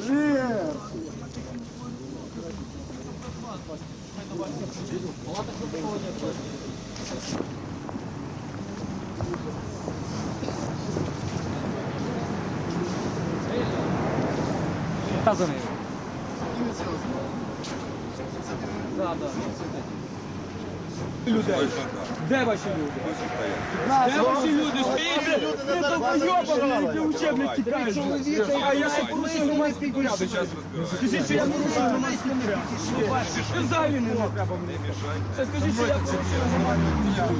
Валер! Та. Да, да. Людей. Де ваші люди? Де ваші люди? Стійте! Ви долбойоба, які учебник тікаєш. А я ще порушив громадський порядок? Скажіть, що я порушив громадський порядок. Що взагалі не треба мені? Скажіть, що я порушив громадський порядок.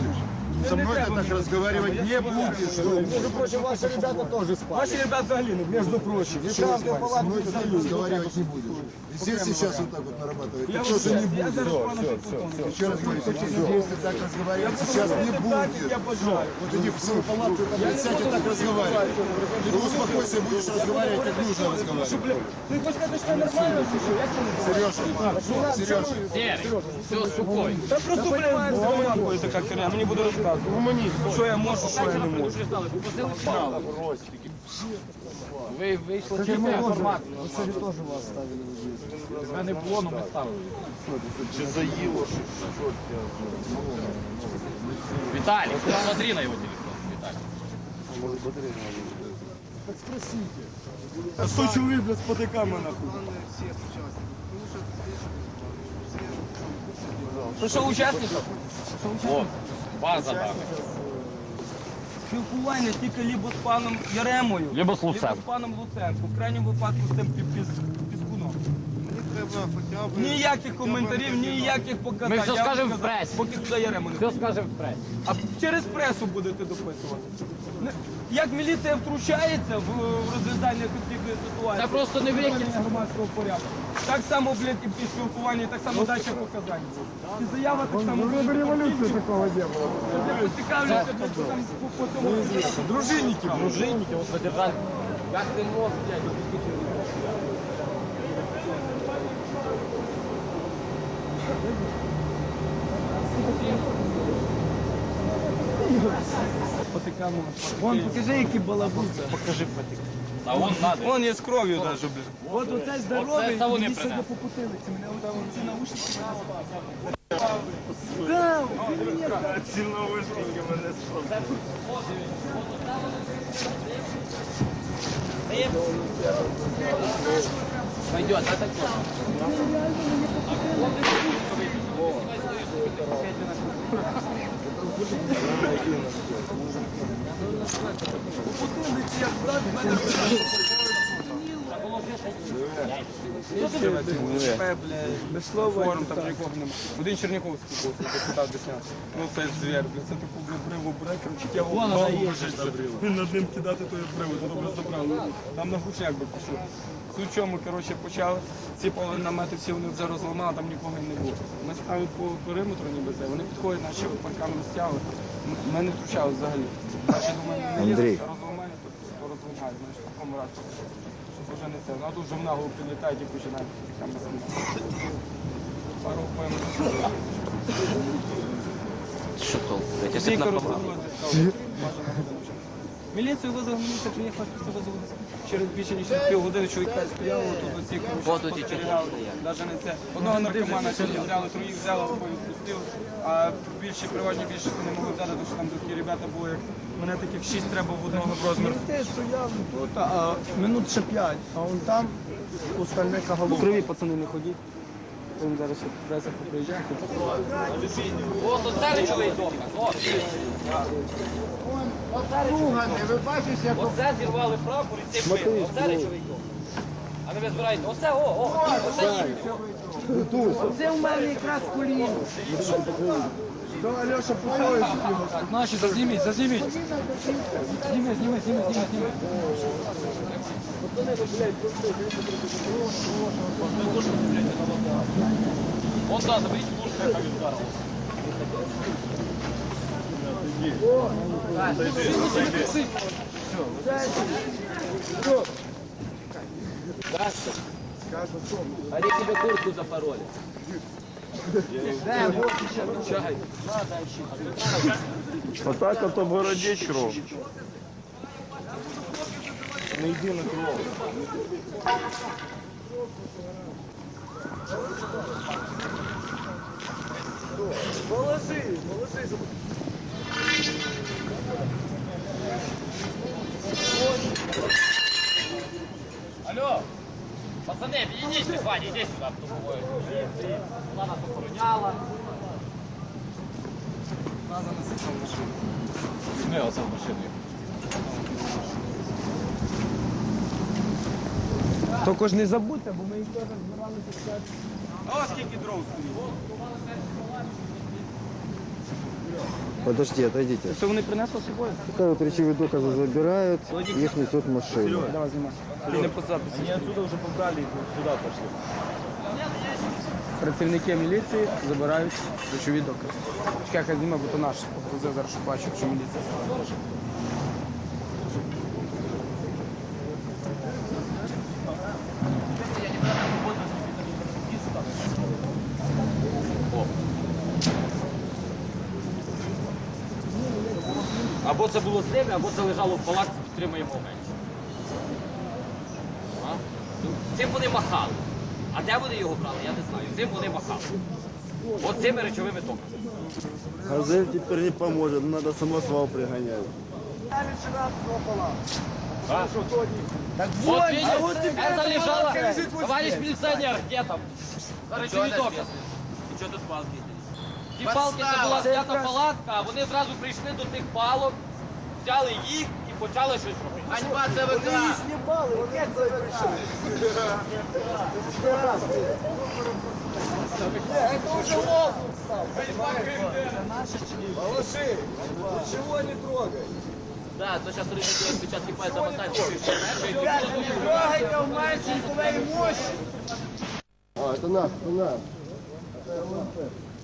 Со мной ты так разговаривать не будешь. Между прочим, ваши ребята тоже спали. Ваші ребята взагалі не Между прочим, и там ты Со мной ты так разговаривать не будешь. И здесь сейчас вот так вот нарабатывать. Ты Я тоже не я будешь. зараз пана підполковника. Еще раз говорю, здесь ты так разговаривать сейчас не Я будешь. бажаю. Вот иди в свою палатку, там и сядь и так разговаривать. Ну успокойся, будешь разговаривать, как нужно разговаривать. Ти хочеш сказати, що це нормально, чи що? Як це не Сережа, Сережа, Та просто, блядь, громадкою така херня, мені буде Розказувати. Гуманіст, що я можу, що я не можу. Ви вийшли чесний формат. Кстати, тоже вас ставили в жизнь. Тебе не було, але ми ставили. Виталий, посмотри на его телефон. Виталий. А 100 человек, блядь, с нахуй. Що, що учасників? Вот, база там. Спілкування тільки либо з паном Яремою, Либо з Луценком. либо з паном Луценком. В крайньому випадку з тим пі- піс- піскуном. Ніяких коментарів, ніяких показань. Ми все Я вам скажемо в сказав, пресі. Поки туди Ярему не Все скажем в пресі. А через пресу будете дописувати. Як міліція втручається в, розв'язання конфліктної ситуації? Це просто не. Громадського порядку. Так само, блядь, і при спілкуванні, так само дача показань. І заява так само. В революции такого не было. Я поцікавлюся, блядь, по там по, цьому. Дружинники, Дружинники, вот задержали. Как ты мог, блядь, Потикаємо. Вон, покажи, які балабуця. Покажи потик. А он надо. Вон є з кров'ю навіть, блядь. От оцей Оце здоровий, це вони мені сьогодні принесли. по потилиці. Мене от ці наушники мене спасли. Да, Сильно вышли, мене Пойдет, да, такое? Пе, блядь, без слова. Форум там нікого. Один Черняковський був, який питав. Ну це звір, це таку бриву бере, короче, я Він над ним кидати тою бриву, то добре забрали. Там на гучняк би пішов. Суть в чому, короче, почали. Ці намети всі вони вже розламали, там нікого не було. Ми ставили по периметру ніби це, вони підходять, наші парками стягли. М- Ми не втручали взагалі. Наші до мене не Андрій. лізуть, а розламають, то розламають, знаєш, в такому разі. Щоб вже не це. Ну, а тут вже в нагло прилітають і починають там Пару поймуть. Что толку, блядь, Тільки напомнил. розгрузили, Міліцію визвав, міліція приїхала, це визвали. Через більше ніж півгодини чоловік п'ять стояло, тут оці оті спостерігали. Навіть не це. Одного наркомана сьогодні взяли, троїх взяли, обоє відпустили. А більше, переважні більшості не могли взяти, тому що там такі ребята були, як мене таких шість треба в одного в розмір. Ти стояв тут, а минут ще п'ять, а он там остальне У голова. крові пацани не ходіть. Він зараз ще преса поприїжджає. Вот, оце речовий доказ. От. Оце зірвали прапор і цей били. Оце речовий доказ. А ви збираєте, оце, о, о, оце їх. Це у мене якраз коліно. То Альоша Пухович. Так, наші, зазніміть, зазніміть. Зніми, зніми, зніми, зніми, зніми. Вон, да, заберіть пушку, яка віддарила. Они тебе куртку запороли. Чай. Отак ото бородіч роб. Не йди на кров. Алло, пацани, підійдіть, Ваня, іди сюди, хто говорить. Вона нас охороняла. Не, оце в машину. Тільки ж не забудьте, бо ми їх теж збиралися. О, скільки дров стоїть. Подожди, отойдите. Що вони принесли з собою? Пока вот речевые доказы забирают, их несут в машину. Давай знімай. І не по записі. Они отсюда уже побрали и туда пошли. Працівники міліції забирають речові докази. Чекай, хай зніме, бо то наш. Зараз, що бачу, що міліція Або це було з ними, або це лежало в палатці, підтримуємо менше. Ну, Цим вони махали. А де вони його брали, я не знаю. Цим вони махали. От цими речовими доказами. Газель теперь не поможет, надо самосвал пригонять. Вот видишь, это лежало, товарищ милиционер, где там? Речові докази. І що тут палки? Ті палки, це була знята палатка, а вони зразу прийшли до цих палок, взяли їх і почали щось робити. Ганьба ЦВК! Да, то сейчас рынок делает отпечатки пальцев оставить. А, это наш, это наш. Это ЛМП.